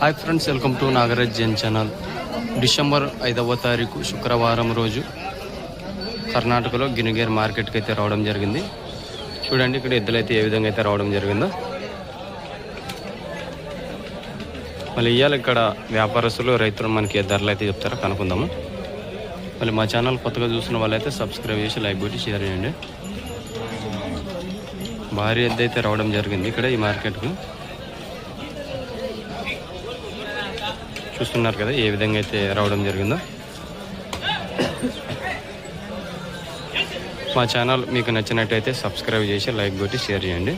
hi friends welcome to Nagaraj Jain channel December ఐదవ తారీఖు శుక్రవారం రోజు కర్ణాటకలో గినిగేర్ మార్కెట్కి అయితే రావడం జరిగింది చూడండి ఇక్కడ ఎద్దులు అయితే ఏ విధంగా అయితే రావడం జరిగిందో మళ్ళీ ఇవాళ ఇక్కడ వ్యాపారస్తులు రైతులు మనకి ధరలు అయితే చెప్తారో కనుక్కుందాము మళ్ళీ మా ఛానల్ కొత్తగా చూసిన వాళ్ళైతే సబ్స్క్రైబ్ చేసి లైక్ పెట్టి షేర్ చేయండి భారీ ఎద్దు అయితే రావడం జరిగింది ఇక్కడ ఈ మార్కెట్కు చూస్తున్నారు కదా ఏ విధంగా అయితే రావడం జరిగిందో మా ఛానల్ మీకు నచ్చినట్టయితే సబ్స్క్రైబ్ చేసి లైక్ కొట్టి షేర్ చేయండి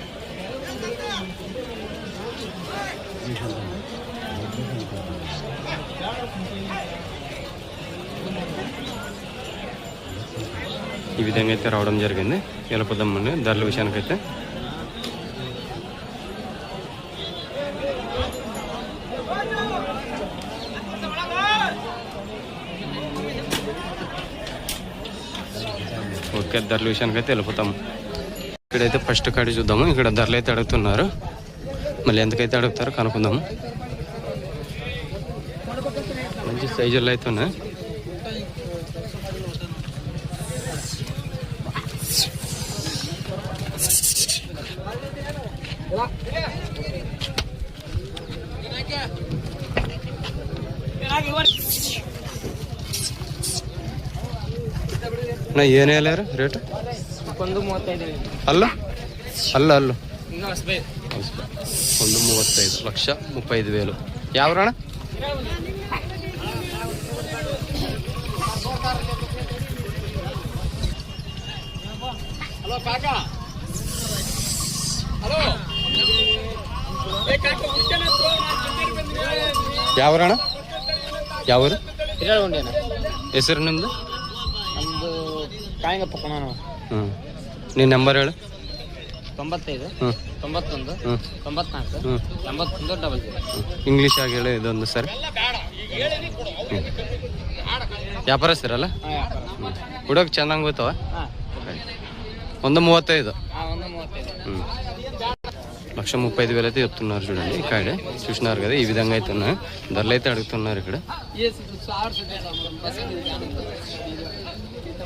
ఈ విధంగా అయితే రావడం జరిగింది వెళ్ళిపోదాం ధరల విషయానికైతే ఓకే ధరల విషయానికి అయితే వెళ్ళిపోతాం ఇక్కడైతే ఫస్ట్ కాడి చూద్దాము ఇక్కడ ధరలు అయితే అడుగుతున్నారు మళ్ళీ ఎంతకైతే అడుగుతారో కనుక్కుందాము మంచి సైజుల్లో అయితే ఉన్నాయి ನಾ ಏನು ಎಲ್ಲ ರೇಟ್ ಅಲ್ಲ ಅಲ್ಲ ಅಲ್ಲ ಒಂದು ಮೂವತ್ತೈದು ಲಕ್ಷ ಮುಪ್ಪೈದು ವೇಲು ಯಾವ ಯಾವ್ರಣ ಯಾವ ಹೆಸರು ನಿಮ್ದು ಒಂದು ಹ್ಞೂ ನಂಬರ್ ಹೇಳು ತೊಂಬತ್ತೈದು ತೊಂಬತ್ತೊಂದು ತೊಂಬತ್ನಾಲ್ಕು ಡಬಲ್ ಇಂಗ್ಲೀಷ್ ಆಗಿ ಹೇಳು ಇದೊಂದು ಸರಿ ವ್ಯಾಪಾರ ಅಲ್ಲ ಹುಡುಗ ಚೆನ್ನಾಗಿ ಗೊತ್ತವ ಒಂದು ಮೂವತ್ತೈದು ಲಕ್ಷ ಮುಪ್ಪೈದು ముప్పై ఐదు వేలు అయితే ಈ ಕಡೆ ಕಡೆ ಈ ಈ ವಿಧಂಗ విధంగా అయితే